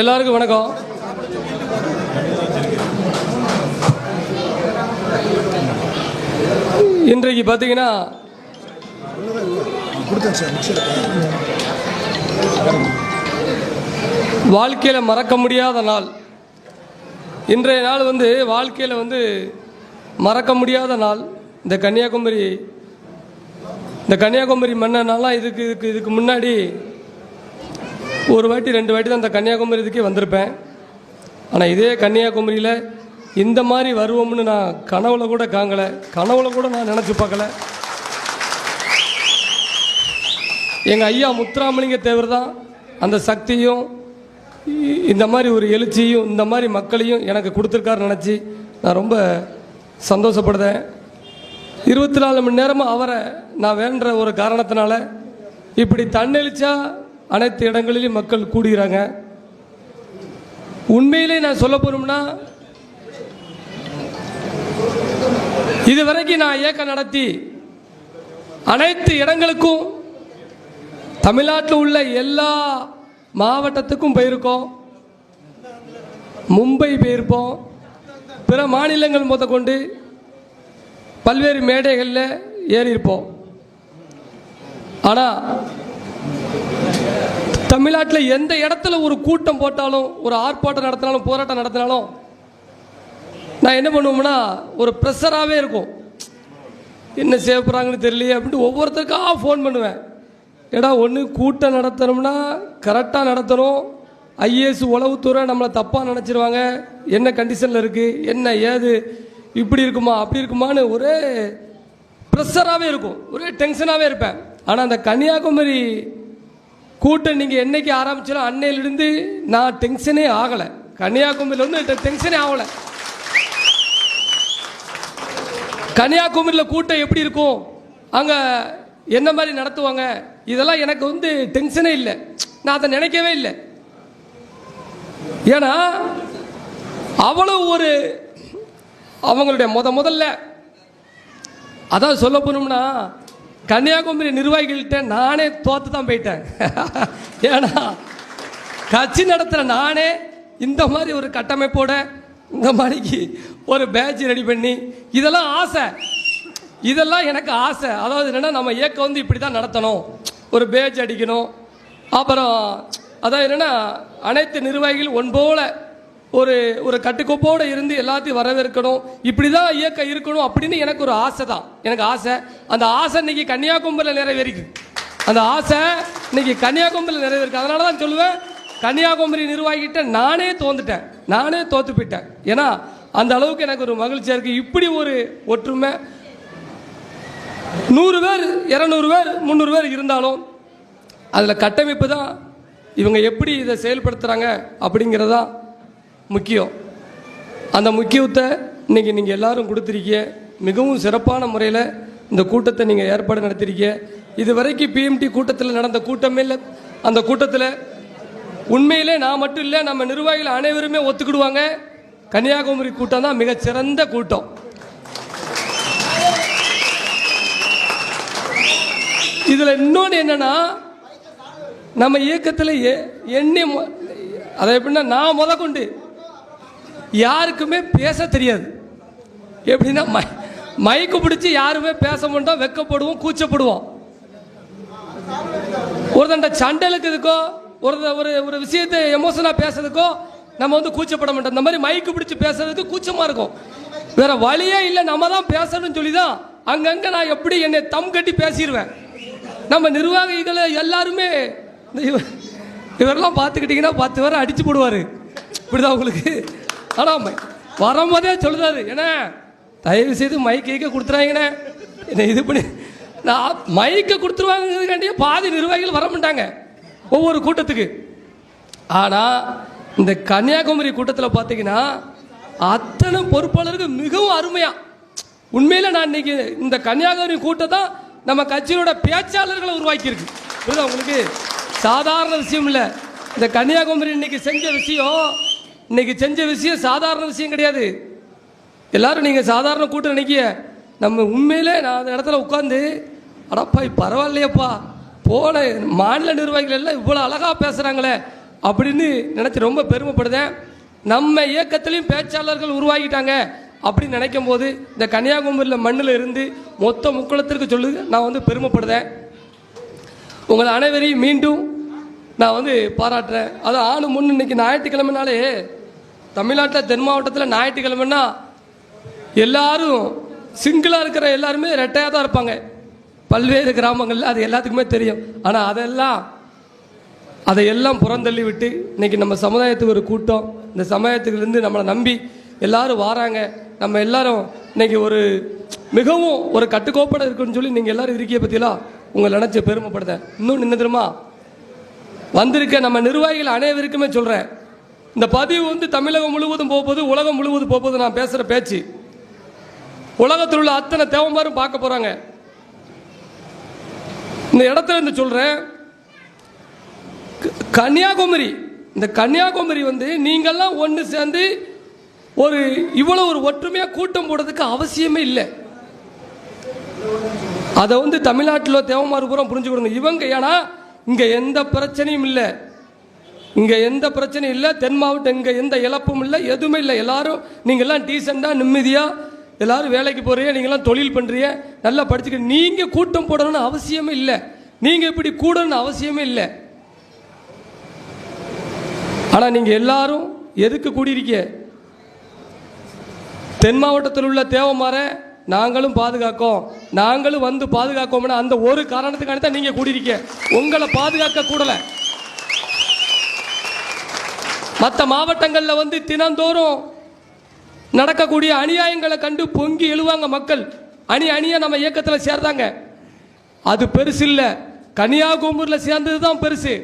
எல்லாருக்கும் வணக்கம். இன்றைக்கு பார்த்தீங்கன்னா வாழ்க்கையில் மறக்க முடியாத நாள். இன்றைய நாள் வந்து வாழ்க்கையில் வந்து மறக்க முடியாத நாள். இந்த கன்னியாகுமரி இந்த கன்னியாகுமரி மன்னனாலாம் இதுக்கு இதுக்கு இதுக்கு முன்னாடி ஒரு வாட்டி ரெண்டு வாட்டி தான் அந்த கன்னியாகுமரி இதுக்கே வந்திருப்பேன். ஆனால் இதே கன்னியாகுமரியில் இந்த மாதிரி வருவோம்னு நான் கனவுல கூட காங்கலை. கனவுல கூட நான் நினச்சி பார்க்கல. எங்கள் ஐயா முத்துராமலிங்க தேவர் தான் அந்த சக்தியும் இந்த மாதிரி ஒரு எழுச்சியும் இந்த மாதிரி மக்களையும் எனக்கு கொடுத்துருக்காரு நினச்சி நான் ரொம்ப சந்தோஷப்படுதேன் இருபத்தி நாலு மணி நேரமும் அவரை நான் வேண்ட ஒரு காரணத்தினால இப்படி தன்னெழுச்சா அனைத்து இடங்களிலும் மக்கள் கூடுகிறாங்க. உண்மையிலே நான் சொல்ல போனோம்னா இதுவரைக்கும் நான் இயக்கம் நடத்தி அனைத்து இடங்களுக்கும் தமிழ்நாட்டில் உள்ள எல்லா மாவட்டத்துக்கும் போயிருக்கோம். மும்பை போயிருப்போம். பிற மாநிலங்கள் முத கொண்டு பல்வேறு மேடைகளில் ஏறியிருப்போம். ஆனால் தமிழ்நாட்டில் எந்த இடத்துல ஒரு கூட்டம் போட்டாலும் ஒரு ஆர்ப்பாட்டம் நடத்தினாலும் போராட்டம் நடத்தினாலும் நான் என்ன பண்ணுவோம்னா ஒரு ப்ரெஷராகவே இருக்கும். என்ன செய்ய போகிறாங்கன்னு தெரியலையே அப்படின்ட்டு ஒவ்வொருத்தருக்காக ஃபோன் பண்ணுவேன். ஏடா ஒன்று கூட்டம் நடத்தணும்னா கரெக்டாக நடத்தணும். ஐஏஎஸ் உளவுத்துறை நம்மளை தப்பாக நினச்சிருவாங்க. என்ன கண்டிஷனில் இருக்குது என்ன ஏது? இப்படி இருக்குமா அப்படி இருக்குமான்னு ஒரே ப்ரெஷராகவே இருக்கும். ஒரே டென்ஷனாகவே இருப்பேன். ஆனால் அந்த கன்னியாகுமரி கூட்டம் நீங்கள் என்னைக்கு ஆரம்பிச்சாலும் அன்னையிலிருந்து நான் டென்ஷனே ஆகலை. கன்னியாகுமரியில வந்து டென்ஷனே ஆகலை. கன்னியாகுமரியில் கூட்டம் எப்படி இருக்கும்? அங்கே என்ன மாதிரி நடத்துவாங்க? இதெல்லாம் எனக்கு வந்து டென்ஷனே இல்லை. நான் அதை நினைக்கவே இல்லை. ஏன்னா அவ்வளோ ஒரு அவங்களுடைய முத முதல்ல. அதான் சொல்ல போனோம்னா கன்னியாகுமரி நிர்வாகிகள்கிட்ட நானே தோத்து தான் போயிட்டேன். ஏன்னா கட்சி நடத்துகிற நானே இந்த மாதிரி ஒரு கட்டமைப்போட இந்த மாதிரிக்கு ஒரு பேட்ச் ரெடி பண்ணி இதெல்லாம் ஆசை. இதெல்லாம் எனக்கு ஆசை. அதாவது என்னென்னா நம்ம இயக்கம் வந்து இப்படி தான் நடத்தணும். ஒரு பேட்ச் அடிக்கணும். அப்புறம் அதாவது என்னென்னா அனைத்து நிர்வாகிகள் ஒன்போல ஒரு ஒரு கட்டுக்கோப்போடு இருந்து எல்லாத்தையும் வரவேற்கணும். இப்படி தான் இயக்கம் இருக்கணும் அப்படின்னு எனக்கு ஒரு ஆசை தான் எனக்கு ஆசை. அந்த ஆசை இன்னைக்கு கன்னியாகுமரியில் நிறைவேறிக்கு. அந்த ஆசை இன்னைக்கு கன்னியாகுமரியில் நிறைவேறிக்கு. அதனால தான் சொல்லுவேன் கன்னியாகுமரி நிர்வாகிகிட்ட நானே தோந்துட்டேன் நானே தோத்து போயிட்டேன் ஏன்னா அந்த அளவுக்கு எனக்கு ஒரு மகிழ்ச்சியாக இருக்குது இப்படி ஒரு ஒற்றுமை. நூறு பேர் இரநூறு பேர் முந்நூறு பேர் இருந்தாலும் அதில் கட்டமைப்பு தான் இவங்க எப்படி இதை செயல்படுத்துகிறாங்க அப்படிங்கிறது தான் முக்கியம். அந்த முக்கியத்தை இன்னைக்கு நீங்கள் எல்லாரும் கொடுத்துருக்கீங்க. மிகவும் சிறப்பான முறையில் இந்த கூட்டத்தை நீங்கள் ஏற்பாடு நடத்திருக்கீங்க. இது வரைக்கும் பிஎம்டி கூட்டத்தில் நடந்த கூட்டமே இல்லை. அந்த கூட்டத்தில் உண்மையிலே நான் மட்டும் இல்லை நம்ம நிர்வாகிகள் அனைவருமே ஒத்துக்கிடுவாங்க. கன்னியாகுமரி கூட்டம் தான் மிகச்சிறந்த கூட்டம். இதில் இன்னொன்று என்னன்னா நம்ம இயக்கத்தில் எண்ணி மொ- அதை எப்படின்னா நான் முத கொண்டு யாருக்குமே பேச தெரியாது. எப்படின்னா மை மைக்கு பிடிச்சி யாருமே பேச மாட்டோம் வெக்கப்படுவோம் கூச்சப்படுவோம். ஒருத்தண்ட சண்டலுக்கு இதுக்கோ ஒரு ஒரு ஒரு விஷயத்தை எமோஷனாக பேசுறதுக்கோ நம்ம வந்து கூச்சப்பட மாட்டோம். இந்த மாதிரி மைக்கு பிடிச்சி பேசுறதுக்கு கூச்சமாக இருக்கும். வேற வழியே இல்லை நம்ம தான் பேசணும்னு சொல்லி தான் அங்கங்கே நான் எப்படி என்னை தம் கட்டி பேசிடுவேன் நம்ம நிர்வாகிகளை எல்லாருமே இவரெல்லாம் பார்த்துக்கிட்டிங்கன்னா பத்து பேரை அடிச்சு போடுவார். இப்படிதான் உங்களுக்கு ஆனால் வரும்போதே சொல்லுதாரு ஏன்னா தயவு செய்து மைக் கைக்க கொடுத்துறாங்கண்ணே. என்னை இது பண்ணி நான் மைக்கை கொடுத்துருவாங்கிறதுக்காண்டியே பாதி நிர்வாகிகள் வர மாட்டாங்க. ஒவ்வொரு கூட்டத்துக்கு. ஆனால் இந்த கன்னியாகுமரி கூட்டத்தில் பார்த்தீங்கன்னா அத்தனை பொறுப்பாளருக்கு மிகவும் அருமையா. உண்மையில நான் இன்னைக்கு இந்த கன்னியாகுமரி கூட்டம் தான் நம்ம கட்சியோட பேச்சாளர்களை உருவாக்கியிருக்கு. புரியுதா உங்களுக்கு? சாதாரண விஷயம் இல்லை. இந்த கன்னியாகுமரி இன்னைக்கு செஞ்ச விஷயம் இன்னைக்கு செஞ்ச விஷயம் சாதாரண விஷயம் கிடையாது. எல்லாரும் நீங்கள் சாதாரண கூட்டம் நினைக்கிய நம்ம உண்மையிலே நான் அந்த இடத்துல உட்காந்து அடப்பா பரவாயில்லையப்பா. போன மாநில நிர்வாகிகள் எல்லாம் இவ்வளோ அழகாக பேசுகிறாங்களே அப்படின்னு நினச்சி ரொம்ப பெருமைப்படுதேன். நம்ம இயக்கத்திலையும் பேச்சாளர்கள் உருவாகிட்டாங்க அப்படின்னு நினைக்கும் போது இந்த கன்னியாகுமரியில் மண்ணில் இருந்து மொத்த முக்குளத்திற்கு சொல்லு நான் வந்து பெருமைப்படுதேன். உங்கள் அனைவரையும் மீண்டும் நான் வந்து பாராட்டுறேன். அது ஆணு முன் இன்னைக்கு ஞாயிற்றுக்கிழமைனாலே தமிழ்நாட்டில் தென் மாவட்டத்தில் ஞாயிற்றுக்கிழமைன்னா எல்லாரும் சிங்கிளாக இருக்கிற எல்லாருமே ரெட்டையாக தான் இருப்பாங்க. பல்வேறு கிராமங்களில் அது எல்லாத்துக்குமே தெரியும். ஆனால் அதெல்லாம் அதையெல்லாம் புறந்தள்ளி விட்டு இன்னைக்கு நம்ம சமுதாயத்துக்கு ஒரு கூட்டம். இந்த சமுதாயத்துக்குலேருந்து நம்மளை நம்பி எல்லாரும் வாராங்க. நம்ம எல்லாரும் இன்னைக்கு ஒரு மிகவும் ஒரு கட்டுக்கோப்பட இருக்குன்னு சொல்லி நீங்கள் எல்லாரும் இருக்கிய பற்றிலாம் உங்களை நினச்சி பெருமைப்படுதேன் இன்னும் நின்று தெரியுமா வந்திருக்க நம்ம நிர்வாகிகள் அனைவருக்குமே சொல்கிறேன் இந்த பதிவு வந்து தமிழகம் முழுவதும் போகுது உலகம் முழுவதும் போகுது நான் பேசுகிற பேச்சு. உலகத்தில் உள்ள அத்தனை தேவமாரும் பார்க்க போகிறாங்க இந்த இடத்துல இருந்து சொல்கிறேன் கன்னியாகுமரி. இந்த கன்னியாகுமரி வந்து நீங்கள்லாம் ஒன்று சேர்ந்து ஒரு இவ்வளோ ஒரு ஒற்றுமையாக கூட்டம் போடுறதுக்கு அவசியமே இல்லை. அதை வந்து தமிழ்நாட்டில் தேவமாறு பூரா புரிஞ்சுக்கணும் இவங்க ஏன்னா இங்கே எந்த பிரச்சனையும் இல்லை. இங்கே எந்த பிரச்சனையும் இல்லை தென் மாவட்டம் இங்கே எந்த இழப்பும் இல்லை எதுவுமே இல்லை. எல்லாரும் நீங்கள்லாம் டீசெண்டாக நிம்மதியாக எல்லாரும் வேலைக்கு போகிறீங்க நீங்களாம் தொழில் பண்ணுறீங்க நல்லா படிச்சுக்க நீங்கள் கூட்டம் போடணும்னு அவசியமே இல்லை. நீங்கள் இப்படி கூடணும்னு அவசியமே இல்லை. ஆனால் நீங்கள் எல்லாரும் எதுக்கு கூடியிருக்க தென் மாவட்டத்தில் உள்ள தேவமார நாங்களும் பாதுகாக்கோம். நாங்களும் வந்து பாதுகாக்கோம்னா அந்த ஒரு காரணத்துக்கான தான் நீங்கள் கூடியிருக்க உங்களை பாதுகாக்க கூடலை. மற்ற மாவட்டங்களில் வந்து தினந்தோறும் நடக்கக்கூடிய அநியாயங்களை கண்டு பொங்கி எழுவாங்க மக்கள். அணி அணியாக நம்ம இயக்கத்தில் சேர்ந்தாங்க அது பெருசு இல்லை. கன்னியாகுமரியில் சேர்ந்தது தான் பெருசு.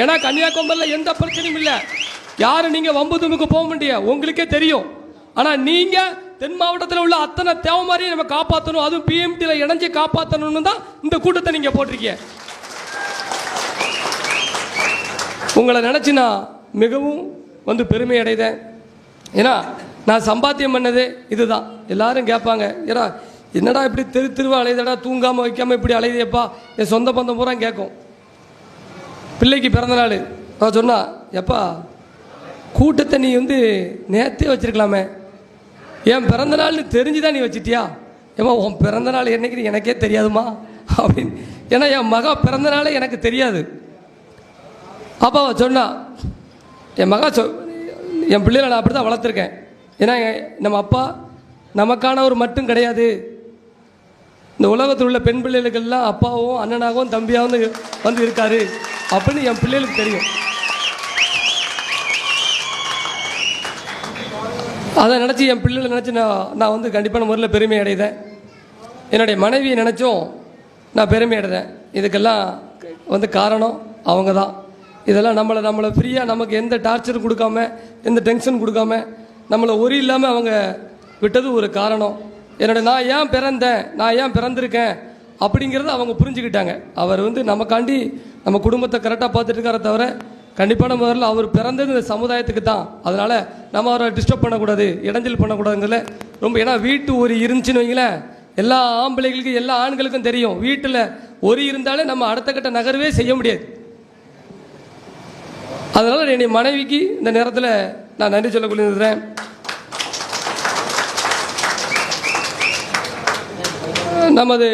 ஏன்னா கன்னியாகுமரியில் எந்த பிரச்சனையும் இல்லை. யாரும் நீங்கள் வம்பு தும்புக்கு போக முடியாது உங்களுக்கே தெரியும். ஆனால் நீங்கள் தென் மாவட்டத்தில் உள்ள அத்தனை தேவை மாதிரியும் நம்ம காப்பாற்றணும் அதுவும் பிஎம்டியில் இணைஞ்சு காப்பாற்றணும்னு தான் இந்த கூட்டத்தை நீங்கள் போட்டிருக்கீங்க. உங்களை நினச்சினா மிகவும் வந்து பெருமை அடைதேன். ஏன்னா நான் சம்பாத்தியம் பண்ணதே இதுதான். எல்லாரும் கேட்பாங்க ஏன்னா என்னடா இப்படி தெரு தெருவா அலையுதடா தூங்காமல் வைக்காமல் இப்படி அலையுதேப்பா? என் சொந்த பந்தம் பூரா கேட்கும். பிள்ளைக்கு பிறந்த நாள். நான் சொன்னா எப்பா கூட்டத்தை நீ வந்து நேத்தே வச்சிருக்கலாமே. என் பிறந்த நாள்னு தெரிஞ்சுதான் நீ வச்சிட்டியா? ஏமா உன் பிறந்த நாள் என்னைக்கு எனக்கே தெரியாதுமா? அப்படின்னு. ஏன்னா என் மகா பிறந்த நாளே எனக்கு தெரியாது. அப்பா சொன்னா என் மகா சொ என் பிள்ளைகளை நான் அப்படி தான் வளர்த்துருக்கேன். ஏன்னா நம்ம அப்பா நமக்கானவர் மட்டும் கிடையாது. இந்த உலகத்தில் உள்ள பெண் பிள்ளைகளுக்கெல்லாம் அப்பாவும் அண்ணனாகவும் தம்பியாகவும் வந்து வந்து இருக்காரு. அப்படின்னு என் பிள்ளைகளுக்கு தெரியும். அதை நினச்சி என் பிள்ளைகளை நினச்சி நான் நான் வந்து கண்டிப்பான முறையில் பெருமை அடைதேன் என்னுடைய மனைவியை நினச்சும் நான் பெருமை அடைதேன் இதுக்கெல்லாம் வந்து காரணம் அவங்க தான் இதெல்லாம் நம்மளை நம்மளை ஃப்ரீயாக நமக்கு எந்த டார்ச்சரும் கொடுக்காம எந்த டென்ஷன் கொடுக்காம நம்மளை ஒரு இல்லாமல் அவங்க விட்டது ஒரு காரணம். என்னோட நான் ஏன் பிறந்தேன் நான் ஏன் பிறந்திருக்கேன் அப்படிங்கிறத அவங்க புரிஞ்சுக்கிட்டாங்க. அவர் வந்து நமக்காண்டி நம்ம குடும்பத்தை கரெக்டாக பார்த்துட்டு இருக்கார தவிர கண்டிப்பான முதல்ல அவர் பிறந்தது இந்த சமுதாயத்துக்கு தான். அதனால் நம்ம அவரை டிஸ்டர்ப் பண்ணக்கூடாது இடைஞ்சல் பண்ணக்கூடாதுங்கிறத ரொம்ப ஏன்னா வீட்டு ஒரு இருந்துச்சுன்னு வைங்களேன். எல்லா ஆம்பளைகளுக்கும் எல்லா ஆண்களுக்கும் தெரியும். வீட்டில் ஒரு இருந்தாலே நம்ம அடுத்த கட்ட நகர்வே செய்ய முடியாது. அதனால் என்னுடைய மனைவிக்கு இந்த நேரத்தில் நான் நன்றி சொல்ல நமது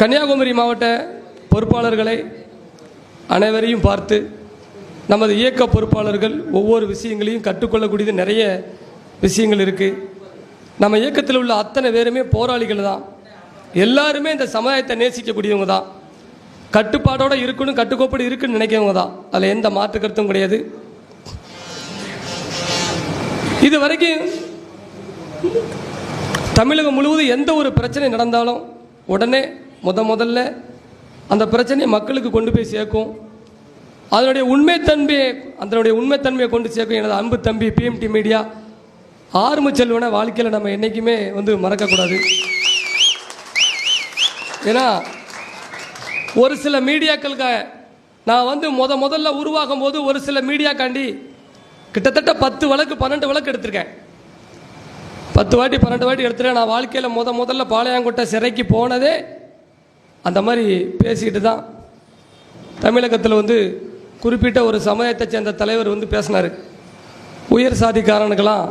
கன்னியாகுமரி மாவட்ட பொறுப்பாளர்களை அனைவரையும் பார்த்து நமது இயக்க பொறுப்பாளர்கள் ஒவ்வொரு விஷயங்களையும் கற்றுக்கொள்ளக்கூடியது நிறைய விஷயங்கள் இருக்குது நம்ம இயக்கத்தில் உள்ள அத்தனை பேருமே போராளிகள் தான். எல்லாருமே இந்த சமுதாயத்தை நேசிக்கக்கூடியவங்க தான். கட்டுப்பாடோட இருக்கணும் கட்டுக்கோப்படி இருக்குன்னு நினைக்கிறவங்க தான். அதில் எந்த மாற்று கருத்தும் கிடையாது. இது வரைக்கும் தமிழகம் முழுவதும் எந்த ஒரு பிரச்சனை நடந்தாலும் உடனே முத முதல்ல அந்த பிரச்சனையை மக்களுக்கு கொண்டு போய் சேர்க்கும். அதனுடைய உண்மைத்தன்மையை அதனுடைய உண்மைத்தன்மையை கொண்டு சேர்க்கும் எனது அன்பு தம்பி பிஎம்டி மீடியா ஆறுமு செல்வனை வாழ்க்கையில் நம்ம என்றைக்குமே வந்து மறக்கக்கூடாது. ஏன்னா ஒரு சில மீடியாக்களுக்கு நான் வந்து முத முதல்ல உருவாகும் போது ஒரு சில மீடியாக்காண்டி கிட்டத்தட்ட பத்து வழக்கு பன்னெண்டு வழக்கு எடுத்திருக்கேன். பத்து வாட்டி பன்னெண்டு வாட்டி எடுத்துட்டேன் நான் வாழ்க்கையில் முத முதல்ல பாளையங்கோட்டை சிறைக்கு போனதே அந்த மாதிரி பேசிக்கிட்டு தான் தமிழகத்தில் வந்து குறிப்பிட்ட ஒரு சமயத்தை சேர்ந்த தலைவர் வந்து பேசினார். உயர் சாதிக்காரனுக்கெல்லாம்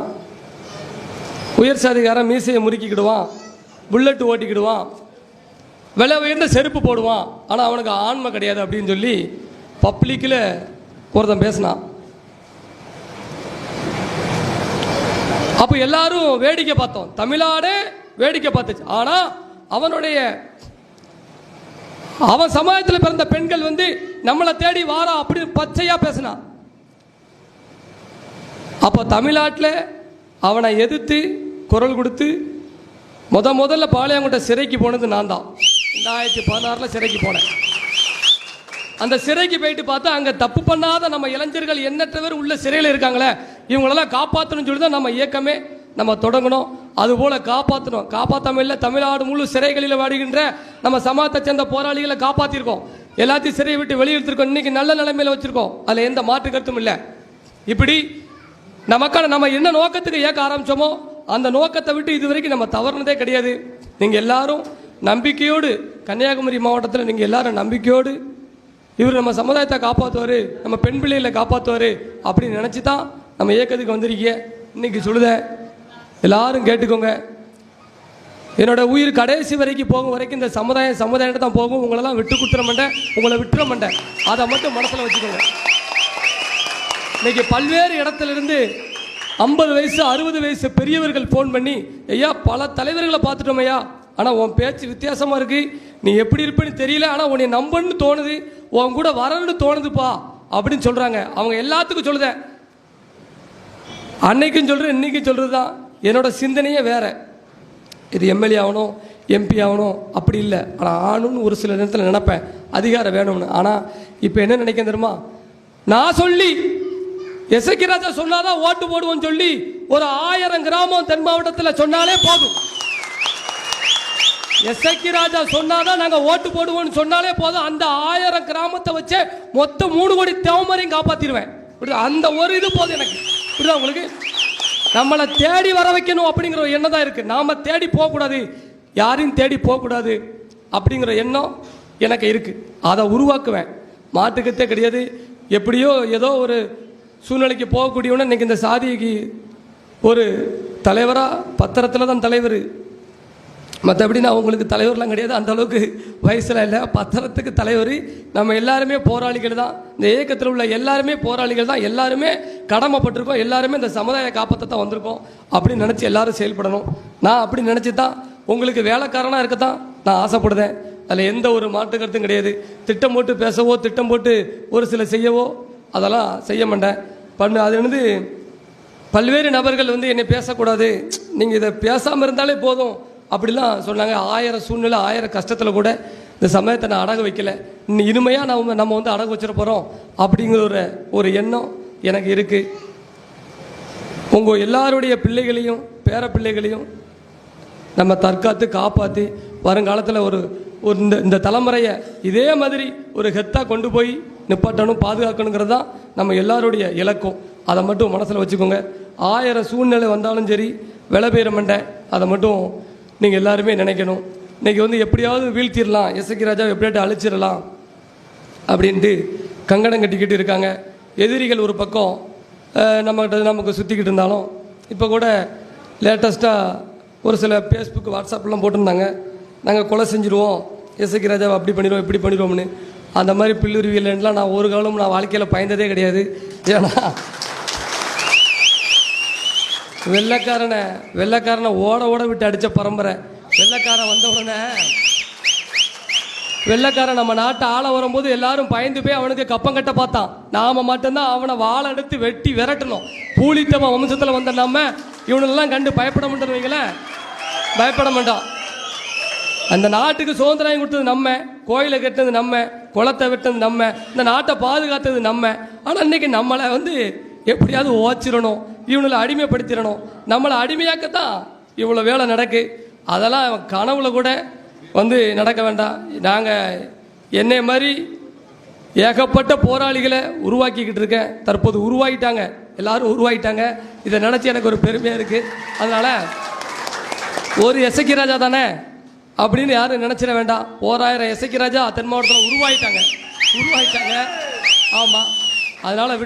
உயர் சாதிக்காரன் மீசையை முறுக்கிக்கிடுவான் புல்லட் ஓட்டிக்கிடுவான் விலை உயர்ந்த செருப்பு போடுவான். ஆனால் அவனுக்கு ஆன்மை கிடையாது அப்படின்னு சொல்லி பப்ளிக்கில் ஒருத்தன் பேசினான். அப்போ எல்லாரும் வேடிக்கை பார்த்தோம். தமிழ்நாடே வேடிக்கை பார்த்துச்சு. ஆனால் அவனுடைய அவன் சமுதாயத்தில் பிறந்த பெண்கள் வந்து நம்மளை தேடி வாரா அப்படின்னு பச்சையாக பேசினான். அப்போ தமிழ்நாட்டில் அவனை எதிர்த்து குரல் கொடுத்து முத முதல்ல பாளையங்கோட்டை சிறைக்கு போனது நான் தான் ரெண்டாயிரத்தி பதினாறில் சிறைக்கு போனேன். அந்த சிறைக்கு போயிட்டு பார்த்தா அங்கே தப்பு பண்ணாத நம்ம இளைஞர்கள் எண்ணற்ற பேர் உள்ள சிறையில் இருக்காங்களே இவங்களெல்லாம் காப்பாற்றணும்னு சொல்லி தான் நம்ம இயக்கமே நம்ம தொடங்கணும். அதுபோல் காப்பாற்றணும் காப்பாற்றாம இல்லை தமிழ்நாடு முழு சிறைகளில் வாடுகின்ற நம்ம சமாஜத்தை சேர்ந்த போராளிகளை காப்பாற்றிருக்கோம் எல்லாத்தையும் சிறையை விட்டு வெளியெடுத்திருக்கோம் இன்னைக்கு நல்ல நிலைமையில் வச்சுருக்கோம். அதில் எந்த மாற்று கருத்தும் இல்லை. இப்படி நமக்கான நம்ம என்ன நோக்கத்துக்கு இயக்க ஆரம்பிச்சோமோ அந்த நோக்கத்தை விட்டு இது வரைக்கும் நம்ம தவறுனதே கிடையாது. நீங்கள் எல்லாரும் நம்பிக்கையோடு கன்னியாகுமரி மாவட்டத்தில் நீங்கள் எல்லாரும் நம்பிக்கையோடு இவர் நம்ம சமுதாயத்தை காப்பாற்றுவார் நம்ம பெண் பிள்ளைகளை காப்பாற்றுவார் அப்படின்னு நினச்சி தான் நம்ம இயக்கத்துக்கு வந்திருக்கீங்க. இன்னைக்கு சொல்லுதேன் எல்லாரும் கேட்டுக்கோங்க. என்னோட உயிர் கடைசி வரைக்கும் போகும் வரைக்கும் இந்த சமுதாயம் சமுதாயம் தான் போகும். உங்களெல்லாம் விட்டு கொடுத்துட மாட்டேன் உங்களை விட்டுற மாட்டேன். அதை மட்டும் மனசில் வச்சுக்கோங்க. இன்னைக்கு பல்வேறு இடத்துல இருந்து ஐம்பது வயசு அறுபது வயசு பெரியவர்கள் ஃபோன் பண்ணி ஐயா பல தலைவர்களை பார்த்துட்டோம் ஐயா. ஆனால் உன் பேச்சு வித்தியாசமாக இருக்குது நீ எப்படி இருப்பேன்னு தெரியல ஆனால் உன்னை நம்பன்னு தோணுது. உன் கூட வரணும்னு தோணுதுப்பா அப்படின்னு சொல்கிறாங்க அவங்க எல்லாத்துக்கும் சொல்லுதேன் அன்னைக்கும் சொல்கிறேன் இன்றைக்கும் சொல்கிறது தான் என்னோட சிந்தனையே வேற. இது எம்எல்ஏ ஆகணும் எம்பி ஆகணும் அப்படி இல்லை. ஆனால் ஆணும்னு ஒரு சில நேரத்தில் நினப்பேன் அதிகாரம் வேணும்னு. ஆனால் இப்போ என்ன நினைக்க தெரியுமா? நான் சொல்லி எசக்கி ராஜா சொன்னாதான் ஓட்டு போடுவோம்னு சொல்லி ஒரு ஆயிரம் கிராமம் தென் மாவட்டத்தில் சொன்னாலே போதும். எஸ்ஐக்கி ராஜா சொன்னாதான் நாங்க ஓட்டு போடுவோம்னு சொன்னாலே போதும். அந்த ஆயிரம் கிராமத்தை வச்சே மொத்தம் மூணு கோடி தேவமரையும் காப்பாத்திடுவேன். அந்த ஒரு இது போதும் எனக்கு. புரியுதா உங்களுக்கு? நம்மளை தேடி வர வைக்கணும் அப்படிங்கிற ஒரு எண்ணம் தான் இருக்கு. நாம தேடி போகக்கூடாது. யாரையும் தேடி போகக்கூடாது அப்படிங்கிற எண்ணம் எனக்கு இருக்கு. அதை உருவாக்குவேன். மாட்டுக்கத்தே கிடையாது. எப்படியோ ஏதோ ஒரு சூழ்நிலைக்கு போகக்கூடியவன இன்னைக்கு இந்த சாதிக்கு ஒரு தலைவராக பத்திரத்தில் தான் தலைவர். மற்றபடி நான் உங்களுக்கு தலைவர்லாம் கிடையாது. அந்த அளவுக்கு வயசில் இல்லை. பத்திரத்துக்கு தலைவர். நம்ம எல்லாருமே போராளிகள் தான். இந்த இயக்கத்தில் உள்ள எல்லாருமே போராளிகள் தான். எல்லாருமே கடமைப்பட்டிருக்கோம். எல்லாருமே இந்த சமுதாய காப்பாற்ற தான் வந்திருக்கோம். அப்படின்னு நினச்சி எல்லாரும் செயல்படணும். நான் அப்படி நினச்சி தான் உங்களுக்கு வேலைக்காரனாக இருக்க தான் நான் ஆசைப்படுதேன். அதில் எந்த ஒரு மாற்று கருத்தும் கிடையாது. திட்டம் போட்டு பேசவோ திட்டம் போட்டு ஒரு சில செய்யவோ அதெல்லாம் செய்ய மாட்டேன். பண்ணு அது வந்து பல்வேறு நபர்கள் வந்து என்னை பேசக்கூடாது. நீங்கள் இதை பேசாமல் இருந்தாலே போதும். அப்படிலாம் சொன்னாங்க. ஆயிரம் சூழ்நிலை ஆயிரம் கஷ்டத்தில் கூட இந்த சமயத்தை நான் அடகு வைக்கல. இன்னும் இனிமையாக நம்ம நம்ம வந்து அடகு வச்சிட போகிறோம் அப்படிங்கிற ஒரு ஒரு எண்ணம் எனக்கு இருக்குது உங்கள் எல்லாருடைய பிள்ளைகளையும் பேர பிள்ளைகளையும் நம்ம தற்காத்து காப்பாற்றி வருங்காலத்தில் ஒரு ஒரு இந்த இந்த தலைமுறையை இதே மாதிரி ஒரு ஹெத்தாக கொண்டு போய் நிப்பாட்டணும் பாதுகாக்கணுங்கிறது தான் நம்ம எல்லாருடைய இலக்கும். அதை மட்டும் மனசில் வச்சுக்கோங்க. ஆயிரம் சூழ்நிலை வந்தாலும் சரி விலை பெயர மாட்டேன் அதை மட்டும் நீங்கள் எல்லாருமே நினைக்கணும். இன்றைக்கி வந்து எப்படியாவது வீழ்த்திடலாம் எஸ்எக்கி ராஜாவை எப்படியாட்டு அழிச்சிடலாம் அப்படின்ட்டு கங்கணம் கட்டிக்கிட்டு இருக்காங்க. எதிரிகள் ஒரு பக்கம் நம்மகிட்ட நமக்கு சுற்றிக்கிட்டு இருந்தாலும் இப்போ கூட லேட்டஸ்ட்டாக ஒரு சில ஃபேஸ்புக் வாட்ஸ்அப்லாம் போட்டிருந்தாங்க. நாங்கள் கொலை செஞ்சுருவோம். எஸ்ஐக்கு ராஜாவை அப்படி பண்ணிடுவோம் இப்படி பண்ணிடுவோம்னு. அந்த மாதிரி பில்லுருவியல்லாம் நான் ஒரு காலம் நான் வாழ்க்கையில் பயந்ததே கிடையாது. ஏன்னா வெள்ளைக்காரனை வெள்ளைக்காரனை ஓட ஓட விட்டு அடித்த பரம்பரை. வெள்ளக்காரன் வந்த உடனே வெள்ளைக்காரன் நம்ம நாட்டை ஆள வரும்போது எல்லாரும் பயந்து போய் அவனுக்கு கப்பம் கட்ட பார்த்தான். நாம மட்டும்தான் அவனை வாழை எடுத்து வெட்டி விரட்டணும். பூலித்தம வம்சத்தில் வந்த நம்ம இவனெல்லாம் கண்டு பயப்பட மாட்டோம் வைங்களேன் பயப்பட மாட்டான் அந்த நாட்டுக்கு சுதந்திரம் கொடுத்தது நம்ம கோயிலை கட்டினது நம்ம குளத்தை வெட்டினது நம்ம இந்த நாட்டை பாதுகாத்தது நம்ம. ஆனால் இன்னைக்கு நம்மளை வந்து எப்படியாவது ஓச்சிடணும் இவனுங்களை அடிமைப்படுத்திடணும். நம்மளை அடிமையாக்கத்தான் இவ்வளோ வேலை நடக்கு. அதெல்லாம் அவன் கனவுல கூட வந்து நடக்க வேண்டாம். நாங்கள் என்னை மாதிரி ஏகப்பட்ட போராளிகளை உருவாக்கிக்கிட்டு இருக்கேன். தற்போது உருவாகிட்டாங்க எல்லாரும் உருவாகிட்டாங்க இதை நினச்சி எனக்கு ஒரு பெருமையாக இருக்குது அதனால் ஒரு எசக்கி ராஜா தானே அப்படின்னு யாரும் நினச்சிட வேண்டாம். ஓராயிரம் எசக்கி ராஜா தென் மாவட்டத்தில் உருவாயிட்டாங்க. உருவாகிட்டாங்க ஆமாம் அதனால் விட்டு